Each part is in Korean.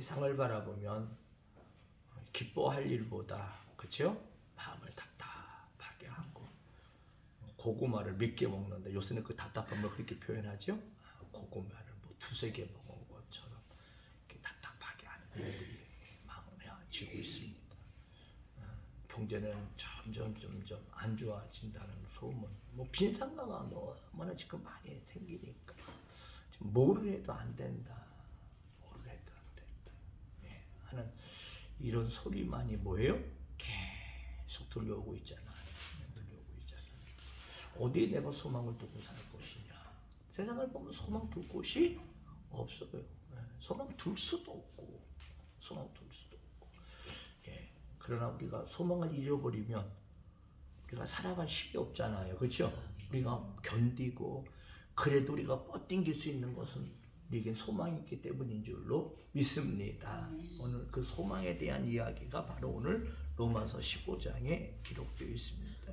세상을 바라보면 기뻐할 일보다 그렇죠? 마음을 답답하게 하고 고구마를 몇 개 먹는다. 요새는 그 답답함을 그렇게 표현하죠. 고구마를 뭐 두세 개 먹은 것처럼 이렇게 답답하게 하는 일들이 마음에 지고 있습니다. 어, 경제는 점점 점점 안 좋아진다는 소문. 뭐 빈상가가 너무나 지금 많이 생기니까 지금 뭐를 해도 안 된다. 하는 이런 소리만이 뭐예요? 계속 들려오고 있잖아. 들려오고 있잖아. 어디에 내가 소망을 두고 살 것이냐? 세상을 보면 소망 둘 곳이 없어요. 예, 소망 둘 수도 없고, 소망 둘 수도 없고. 예, 그러나 우리가 소망을 잃어버리면 우리가 살아갈 힘이 없잖아요. 그렇죠? 우리가 견디고 그래도 우리가 뻗당길 수 있는 것은 우리에겐 소망이 있기 때문인 줄로 믿습니다. 오늘 그 소망에 대한 이야기가 바로 오늘 로마서 15장에 기록되어 있습니다.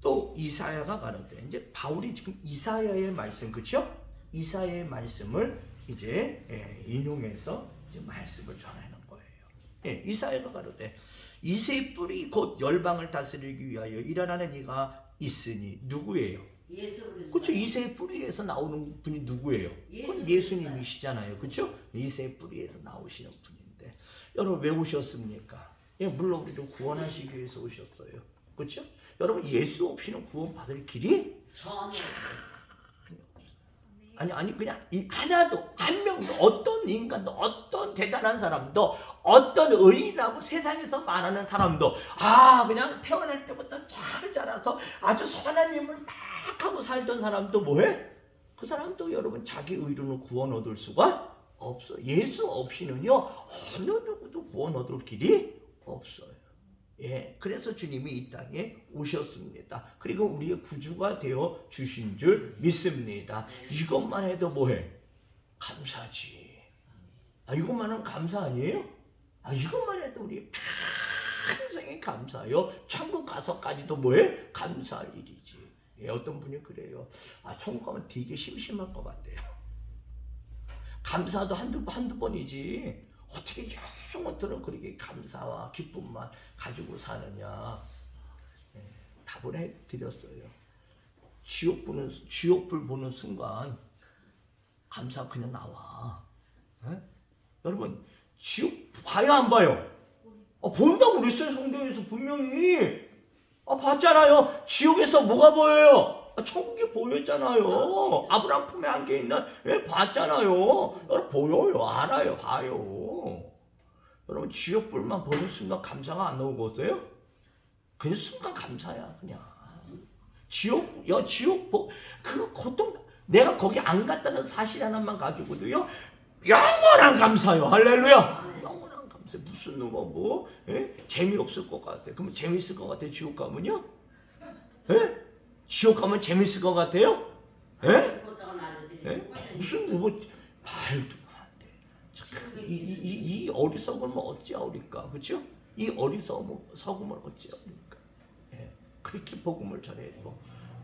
또 이사야가 가는데 이제 바울이 지금 이사야의 말씀 그렇죠? 이사야의 말씀을 이제 예, 인용해서 이제 말씀을 전하는 거예요. 예, 이사야가 가로되 이세의 뿔이 곧 열방을 다스리기 위하여 일어나는 이가 있으니 누구예요? 예수 그리스도. 그렇죠. 이세의 뿌리에서 나오는 분이 누구예요? 예수 예수 님이시잖아요. 그렇죠? 이세의 뿌리에서 나오시는 분인데 여러분 왜 오셨습니까? 예, 물론 우리를 구원하시기 위해서 오셨어요. 그렇죠? 여러분 예수 없이는 구원받을 길이 전혀 아니 아니 그냥 이 하나도 한 명도 어떤 인간도 어떤 대단한 사람도 어떤 의인이라고 세상에서 말하는 사람도 아 그냥 태어날 때부터 잘 자라서 아주 선한 힘을 막 하고 살던 사람도 뭐해? 그 사람도 여러분 자기 의로는 구원 얻을 수가 없어. 예수 없이는요 어느 누구도 구원 얻을 길이 없어요. 예, 그래서 주님이 이 땅에 오셨습니다. 그리고 우리의 구주가 되어 주신 줄 믿습니다. 이것만 해도 뭐해? 감사지. 아, 이것만은 감사 아니에요? 아, 이것만 해도 우리 평생에 감사요. 천국 가서까지도 뭐해? 감사할 일이지. 예, 어떤 분이 그래요. 아, 천국 가면 되게 심심할 것 같대요. 감사도 한두, 한두 번이지. 어떻게 영원토록 그렇게 감사와 기쁨만 가지고 사느냐. 예, 답을 해드렸어요. 지옥 보는, 지옥불 보는 순간 감사 그냥 나와. 예? 여러분, 지옥 봐요, 안 봐요? 아, 본다고 그랬어요, 성경에서 분명히. 아, 봤잖아요. 지옥에서 뭐가 보여요? 아, 천국이 보였잖아요. 아브라함 품에 안겨 있는, 예, 봤잖아요. 여러분, 보여요. 알아요. 봐요. 여러분, 지옥불만 보는 순간 감사가 안 나오겠어요? 그냥 순간 감사야, 그냥. 지옥, 야, 지옥, 보, 그 고통, 내가 거기 안 갔다는 사실 하나만 가지고도요, 영원한 감사요. 할렐루야. 무슨 누가 뭐, 예? 재미없을 것 같아. 그러면 재밌을 것 같아, 지옥 가면요? 예? 지옥 가면 재밌을 것 같아요? 예? 그것다가 날려드리는 예? 무슨 뭐 말도 안 돼. 참, 이, 이, 이, 이 어리석음을 어찌하오리까, 그렇죠? 이 어리석음을 어찌하오리까. 예, 그렇게 복음을 전해도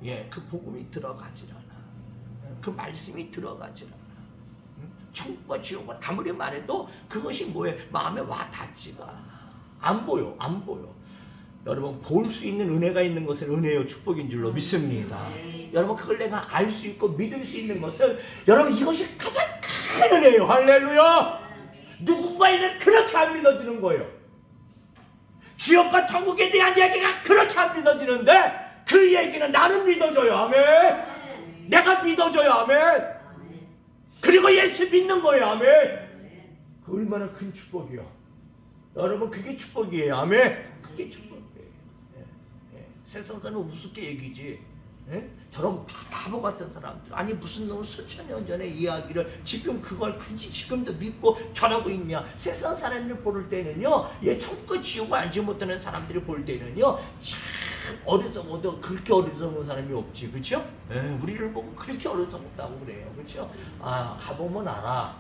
예, 그 복음이 들어가질 않아. 예, 그 말씀이 들어가질 않아. 음? 천국과 지옥을 아무리 말해도 그것이 뭐에 마음에 와 닿지가. 안 보여, 안 보여. 여러분 볼 수 있는 은혜가 있는 것은 은혜요 축복인 줄로 믿습니다. 여러분 그걸 내가 알 수 있고 믿을 수 있는 것은 여러분 이것이 가장 큰 은혜예요. 할렐루야. 누군가에는 그렇게 안 믿어지는 거예요. 지옥과 천국에 대한 얘기가 그렇게 안 믿어지는데 그 얘기는 나는 믿어져요. 아멘. 내가 믿어져요. 아멘. 그리고 예수 믿는 거예요. 아멘. 그 얼마나 큰 축복이요. 여러분 그게 축복이에요. 아멘. 그게 축복이에요. 예, 예. 세상에는 우습게 얘기지. 예? 저런 바보 같은 사람들 아니 무슨 놈 수천 년 전의 이야기를 지금 그걸 그지 지금도 믿고 전하고 있냐 세상 사람들 볼 때는요 얘 천국 지옥을 알지 못하는 사람들이 볼 때는요 참 어리석어도 그렇게 어리석은 사람이 없지 그렇죠? 우리를 보고 그렇게 어리석다고 그래요 그렇죠? 아 가보면 알아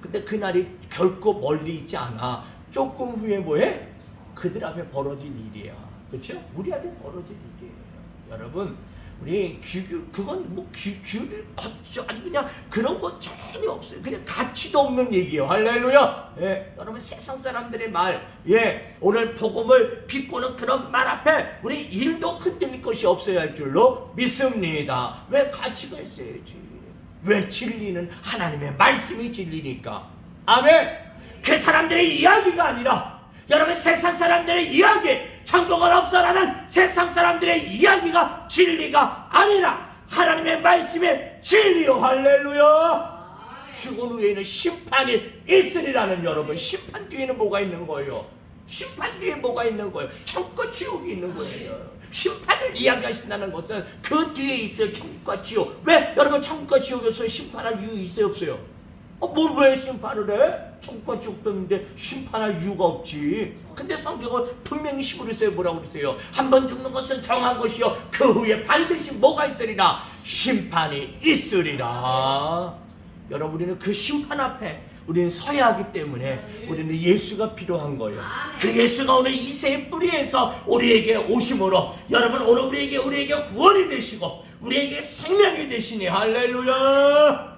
근데 그 날이 결코 멀리 있지 않아 조금 후에 뭐해? 그들 앞에 벌어질 일이야 그렇죠? 우리 앞에 벌어질 일이에요 여러분 우리 규 그건 뭐 규, 규를 거쳐 아주 그냥 그런 거 전혀 없어요. 그냥 가치도 없는 얘기예요. 할렐루야. 예, 여러분 세상 사람들의 말, 예, 오늘 복음을 비꼬는 그런 말 앞에 우리 일도 흔들릴 것이 없어야 할 줄로 믿습니다. 왜 가치가 있어야지? 왜 진리는 하나님의 말씀이 진리니까. 아멘. 그 사람들의 이야기가 아니라 여러분 세상 사람들의 이야기, 천국은 없어라는 세상 사람들의 이야기가 진리가 아니라 하나님의 말씀의 진리요 할렐루야. 죽은 후에는 심판이 있으리라는 여러분 심판 뒤에는 뭐가 있는 거예요? 심판 뒤에 뭐가 있는 거예요? 천국 지옥이 있는 거예요. 심판을 이야기하신다는 것은 그 뒤에 있어요. 천국과 지옥. 왜 여러분 천국과 지옥에서 심판할 이유 있어요 없어요? 어, 뭘왜 심판을 해? 지옥도 있는데 심판할 이유가 없지. 근데 성경은 분명히 시부로 써요. 뭐라고 그러세요? 한 번 죽는 것은 정한 것이요. 그 후에 반드시 뭐가 있으리라? 심판이 있으리라. 여러분 우리는 그 심판 앞에 우리는 서야 하기 때문에 우리는 예수가 필요한 거예요. 그 예수가 오늘 이세의 뿌리에서 우리에게 오심으로 여러분 오늘 우리에게 우리에게 구원이 되시고 우리에게 생명이 되시니 할렐루야.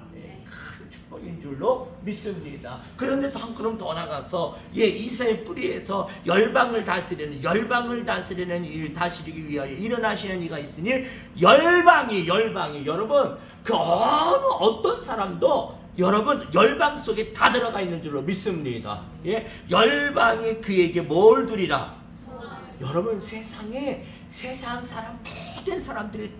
줄로 믿습니다. 그런데 더한 걸음 더 나가서 예 이사의 뿌리에서 열방을 다스리는 열방을 다스리는 일 다스리기 위하여 일어나시는 이가 있으니 열방이 열방이 여러분 그 어느 어떤 사람도 여러분 열방 속에 다 들어가 있는 줄로 믿습니다. 예 열방이 그에게 뭘 두리라 여러분 세상에 세상 사람 모든 사람들이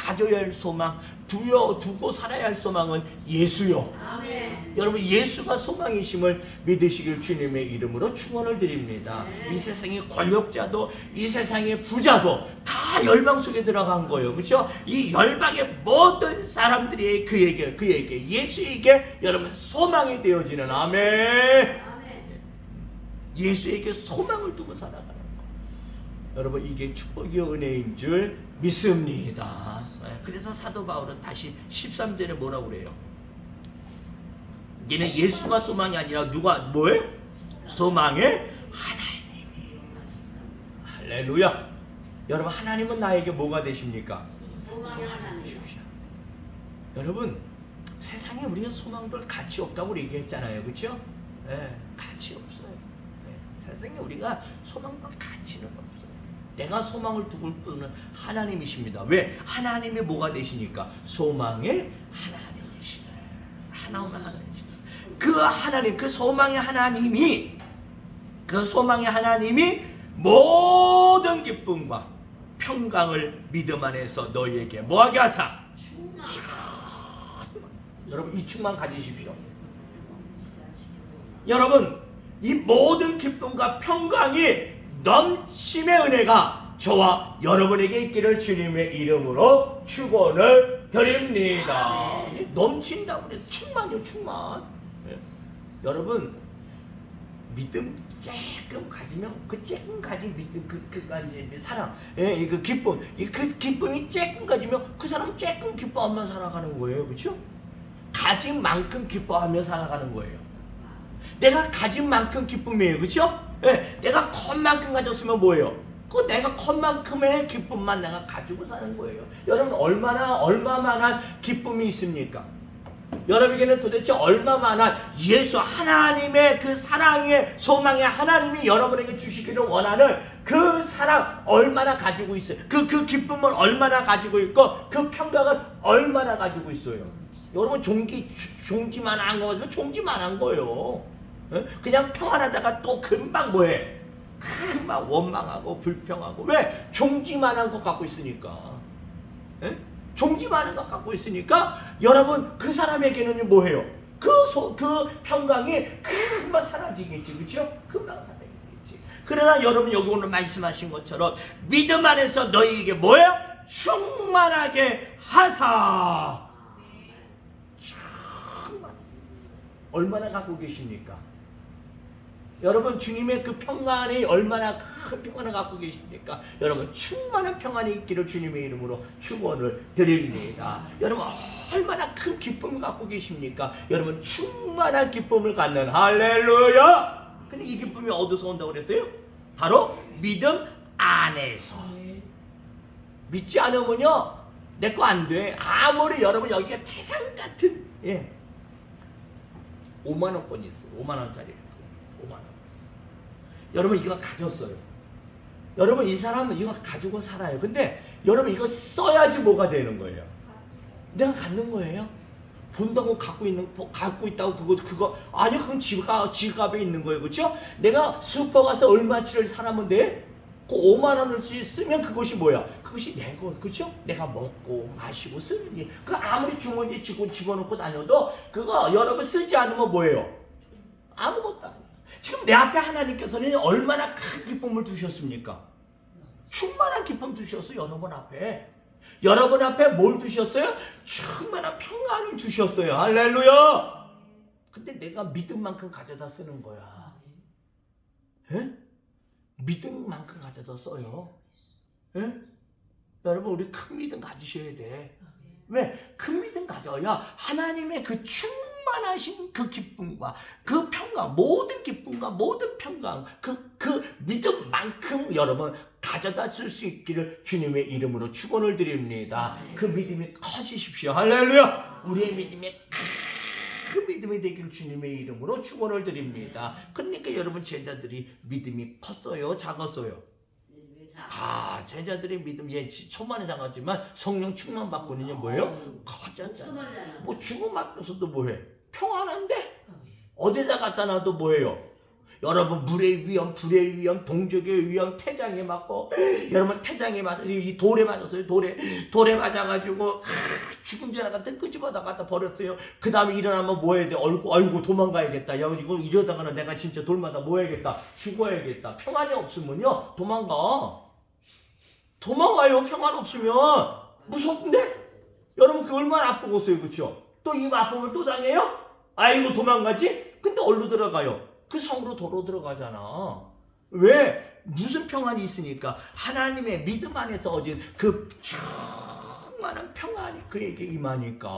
가져야 할 소망, 두여 두고 살아야 할 소망은 예수요. 아멘. 여러분 예수가 소망이심을 믿으시길 주님의 이름으로 축원을 드립니다. 네. 이 세상의 권력자도 이 세상의 부자도 다 열방 속에 들어간 거예요. 그렇죠? 이 열방의 모든 사람들이 그에게 그에게 예수에게 여러분 소망이 되어지는 아멘. 아멘. 예수에게 소망을 두고 살아가는 거. 여러분 이게 축복이요 은혜인 줄 믿습니다. 네, 그래서 사도 바울은 다시 13절에 뭐라고 그래요? 이제는 예수가 소망이 아니라 누가 뭘? 소망의 하나님. 할렐루야. 여러분 하나님은 나에게 뭐가 되십니까? 소망의 하나님. 주십시오. 여러분 세상에 우리가 소망들 가치 없다고 얘기했잖아요, 그렇죠? 예, 가치 없어요. 예, 세상에 우리가 소망들 가치는 없어요. 내가 소망을 두고 분은 하나님이십니다. 왜? 하나님이 뭐가 되시니까 소망의 하나님이시네. 하나오나 하나님이시네. 그 하나님, 그 소망의 하나님이 그 소망의 하나님이 모든 기쁨과 평강을 믿음 안에서 너희에게 뭐하게 하사 여러분 이 충만 가지십시오. 여러분 이 모든 기쁨과 평강이 넘침의 은혜가 저와 여러분에게 있기를 주님의 이름으로 축원을 드립니다. 이 넘친다고 그래 충만요 충만. 예. 여러분 믿음 조금 가지면 그 조금 가진 믿음 그 그까지 사랑 예 그 기쁨 이그 기쁨이 조금 가지면 그 사람 조금 기뻐하며 살아가는 거예요 그렇죠? 가진 만큼 기뻐하며 살아가는 거예요. 내가 가진 만큼 기쁨이에요. 그렇죠? 예, 내가 컵만큼 가졌으면 뭐예요? 그 내가 컵만큼의 기쁨만 내가 가지고 사는 거예요. 여러분 얼마나 얼마만한 기쁨이 있습니까? 여러분에게는 도대체 얼마만한 예수 하나님의 그 사랑의 소망의 하나님이 여러분에게 주시기를 원하는 그 사랑 얼마나 가지고 있어요. 그 그 기쁨을 얼마나 가지고 있고 그 평강을 얼마나 가지고 있어요. 여러분 종기 종지만 한 거가지고 종지만 한 거예요. 예? 그냥 평안하다가 또 금방 뭐해? 금방 원망하고 불평하고 왜 종지만 한거 갖고 있으니까. 예? 종지만한 것 갖고 있으니까 여러분 그 사람에게는 뭐해요? 그, 소, 그 평강이 금방 사라지겠지 그렇죠? 금방 사라지겠지 그러나 여러분 여기 오늘 말씀하신 것처럼 믿음 안에서 너희에게 뭐예요? 충만하게 하사 충만 얼마나 갖고 계십니까? 여러분 주님의 그 평안이 얼마나 큰 평안을 갖고 계십니까? 여러분 충만한 평안이 있기를 주님의 이름으로 축원을 드립니다. 여러분 얼마나 큰 기쁨을 갖고 계십니까? 여러분 충만한 기쁨을 갖는 할렐루야. 근데 이 기쁨이 어디서 온다고 그랬어요? 바로 믿음 안에서. 믿지 않으면요 내 거 안 돼. 아무리 여러분 여기가 태산 같은 예. 5만 원권이 있어. 5만 원짜리. 5만 원. 여러분 이거 가졌어요. 여러분 이 사람은 이거 가지고 살아요. 근데 여러분 이거 써야지 뭐가 되는 거예요. 내가 갖는 거예요. 본다고 갖고 있는 뭐 갖고 있다고 그거 그거 아니요 그건 지갑 지갑에 있는 거예요 그렇죠? 내가 슈퍼 가서 얼마치를 사라면 돼? 그 5만 원을 쓰면 그것이 뭐야? 그것이 내 거, 그렇죠? 내가 먹고 마시고 쓰는 일. 그 아무리 주머니에 집어 집어넣고 다녀도 그거 여러분 쓰지 않으면 뭐예요? 아무것도 아니야. 지금 내 앞에 하나님께서는 얼마나 큰 기쁨을 두셨습니까? 충만한 기쁨 두셨어요 여러분 앞에. 여러분 앞에 뭘 두셨어요? 충만한 평안을 주셨어요. 할렐루야. 근데 내가 믿음 만큼 가져다 쓰는 거야. 예? 믿음 만큼 가져다 써요. 예? 여러분 우리 큰 믿음 가지셔야 돼. 왜? 큰 믿음 가져야 하나님의 그 충만 하신 그 기쁨과 그 평강, 모든 기쁨과 모든 평강, 그, 그 믿음만큼 여러분 가져다 쓸 수 있기를 주님의 이름으로 축원을 드립니다. 그 믿음이 커지십시오. 할렐루야! 우리의 믿음이 큰 믿음이 되기를 주님의 이름으로 축원을 드립니다. 그러니까 여러분 제자들이 믿음이 컸어요, 작았어요. 아, 제자들의 믿음 예 초반에 작았지만 성령 충만 받고는요 뭐예요? 커졌잖아. 뭐 죽음 앞에서도 뭐해? 평안한데 어디다 갖다 놔도 뭐예요? 여러분 물의 위험, 불의 위험, 동족의 위험, 태장에 맞고 여러분 태장에 맞아 이 돌에 맞았어요 돌에 돌에 맞아가지고 아, 죽은 줄 알았다 끄집어다 갖다 버렸어요. 그 다음에 일어나면 뭐 해야 돼? 얼굴 아이고 도망가야겠다. 야 이거 이러다가는 내가 진짜 돌마다 뭐 해야겠다? 죽어야겠다. 평안이 없으면요 도망가. 도망가요 평안 없으면 무섭는데 여러분 그 얼마나 아프겠어요 그쵸 또이 아픔을 또 당해요 아이고 도망가지 근데 얼로 들어가요 그 성으로 도로 들어가잖아 왜 무슨 평안이 있으니까 하나님의 믿음 안에서 얻은 그 충만한 평안이 그에게 임하니까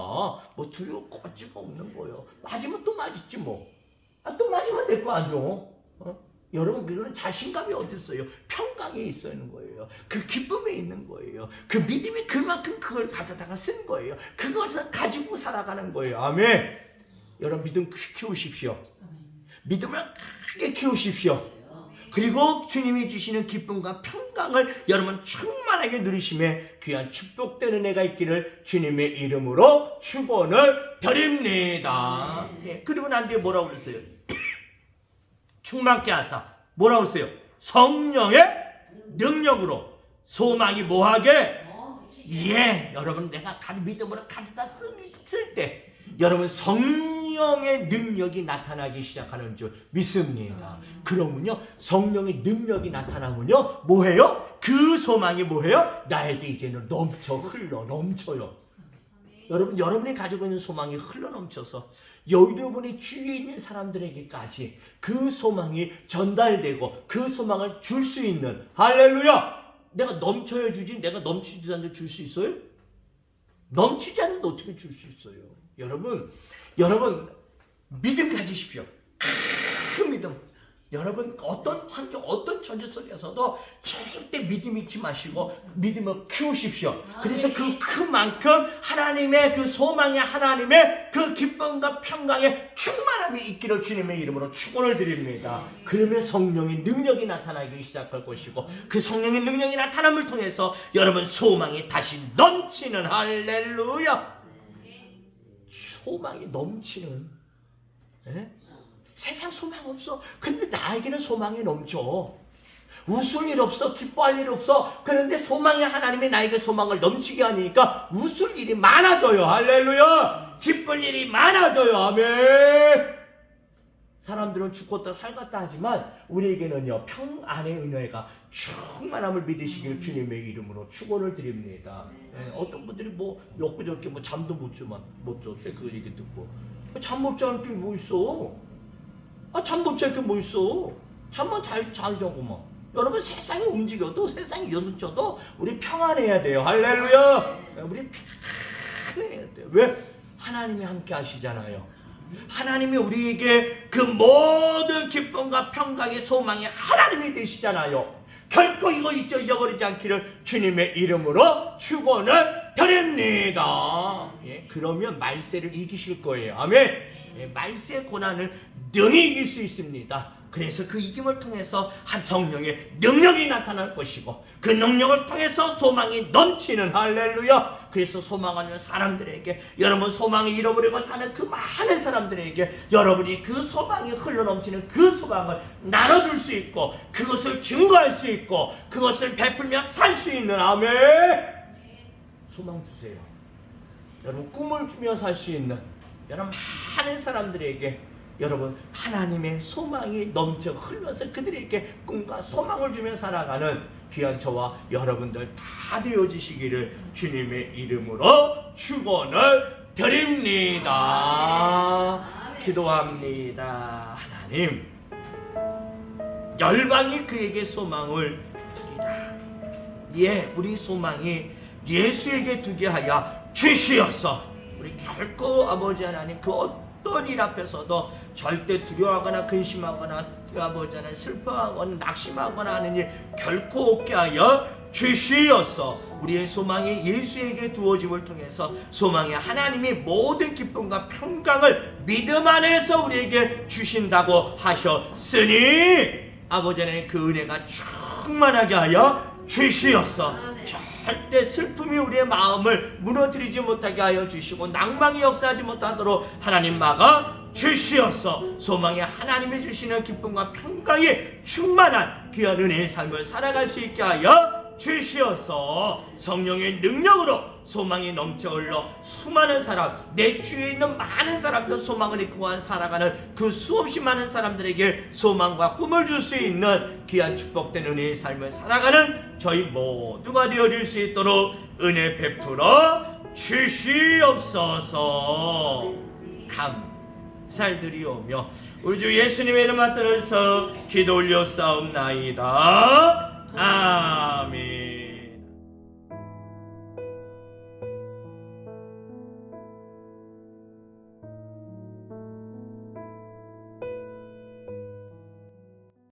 뭐 두려울 거지가 없는 거예요 맞으면 또 맞았지 뭐또 맞으면 내거 아니요 어? 여러분 그거는 자신감이 어디 있어요? 평강에 있어 있는 거예요. 그 기쁨에 있는 거예요. 그 믿음이 그만큼 그걸 가져다가 쓴 거예요. 그것을 가지고 살아가는 거예요. 아멘. 여러분 믿음 크- 키우십시오. 믿음을 크게 키우십시오. 그리고 주님이 주시는 기쁨과 평강을 여러분 충만하게 누리심에 귀한 축복되는 애가 있기를 주님의 이름으로 축원을 드립니다. 예, 그리고 난 뒤에 뭐라고 그랬어요? 충만케 하사 뭐라고 했어요? 성령의 능력으로 소망이 뭐하게 예 여러분 내가 가 믿음으로 가져다 쓸 때 여러분 성 령의 능력이 나타나기 시작하는 줄 믿습니다. 그러면요 성령의 능력이 나타나면요 뭐해요? 그 소망이 뭐해요? 나에게 이제는 넘쳐 흘러 넘쳐요. 여러분 여러분이 가지고 있는 소망이 흘러 넘쳐서 여러분의 주위에 있는 사람들에게까지 그 소망이 전달되고 그 소망을 줄 수 있는 할렐루야! 내가 넘쳐야 주지 내가 넘치지 않는데 줄 수 있어요? 넘치지 않는데 어떻게 줄 수 있어요? 여러분 여러분 믿음 가지십시오. 큰 믿음. 여러분 어떤 환경 어떤 전제 속에서도 절대 믿음 잊지 마시고 믿음을 키우십시오. 그래서 그 그만큼 하나님의 그 소망의 하나님의 그 기쁨과 평강의 충만함이 있기를 주님의 이름으로 축원을 드립니다. 그러면 성령의 능력이 나타나기 시작할 것이고 그 성령의 능력이 나타남을 통해서 여러분 소망이 다시 넘치는 할렐루야. 소망이 넘치는 예? 세상 소망 없어. 근데 나에게는 소망이 넘쳐. 웃을 일 없어, 기뻐할 일 없어. 그런데 소망이 하나님이 나에게 소망을 넘치게 하니까 웃을 일이 많아져요. 할렐루야! 기쁠 일이 많아져요. 아멘! 사람들은 죽었다 살갔다 하지만 우리에게는요 평안의 은혜가 충만함을 믿으시길 주님의 이름으로 축원을 드립니다. 예, 어떤 분들이 뭐 엊그저께 뭐 잠도 못 주만 못 줬대 그 얘기 듣고 잠못 자는 게뭐 있어? 아잠못잘게뭐 있어? 잠만 잘 잘 자고만. 여러분 세상이 움직여도 세상이 여는쳐도 우리 평안해야 돼요. 할렐루야. 우리 평안해야 돼요. 왜? 하나님이 함께 하시잖아요. 하나님이 우리에게 그 모든 기쁨과 평강의 소망이 하나님이 되시잖아요. 결코 이거 잊어 잊어버리지 않기를 주님의 이름으로 축원을 드립니다. 예, 그러면 말세를 이기실 거예요. 아멘. 예, 말세 고난을 능히 이길 수 있습니다. 그래서 그 이김을 통해서 한 성령의 능력이 나타날 것이고 그 능력을 통해서 소망이 넘치는 할렐루야. 그래서 소망하는 사람들에게 여러분 소망이 잃어버리고 사는 그 많은 사람들에게 여러분이 그 소망이 흘러 넘치는 그 소망을 나눠줄 수 있고 그것을 증거할 수 있고 그것을 베풀며 살 수 있는 아멘. 소망 주세요. 여러분 꿈을 주며 살 수 있는 여러분 많은 사람들에게 여러분 하나님의 소망이 넘쳐 흘러서 그들에게 꿈과 소망을 주며 살아가는 귀한 저와 여러분들 다 되어지시기를 주님의 이름으로 축원을 드립니다. 기도합니다. 하나님 열방이 그에게 소망을 주리라. 예, 우리 소망이 예수에게 두게 하여 주시었어. 우리 결코 아버지 하나님 그 어떤 일 앞에서도 절대 두려워하거나 근심하거나 아버지 하나님 슬퍼하거나 낙심하거나 하는 일 결코 없게 하여 주시었어. 우리의 소망이 예수에게 두어짐을 통해서 소망이 하나님이 모든 기쁨과 평강을 믿음 안에서 우리에게 주신다고 하셨으니 아버지 하나님 그 은혜가 충만하게 하여 주시었어. 절대 슬픔이 우리의 마음을 무너뜨리지 못하게 하여 주시고 낭망이 역사하지 못하도록 하나님 막아 주시었어. 소망이 하나님이 주시는 기쁨과 평강이 충만한 귀한 은혜의 삶을 살아갈 수 있게 하여 주시어서 성령의 능력으로 소망이 넘쳐 흘러 수많은 사람 내 주위에 있는 많은 사람들 소망을 한 살아가는 그 수없이 많은 사람들에게 소망과 꿈을 줄 수 있는 귀한 축복된 은혜의 삶을 살아가는 저희 모두가 되어질 수 있도록 은혜 베풀어 주시옵소서. 감살드리오며 우리 주 예수님의 이름 받들어서 기도 올려 싸움나이다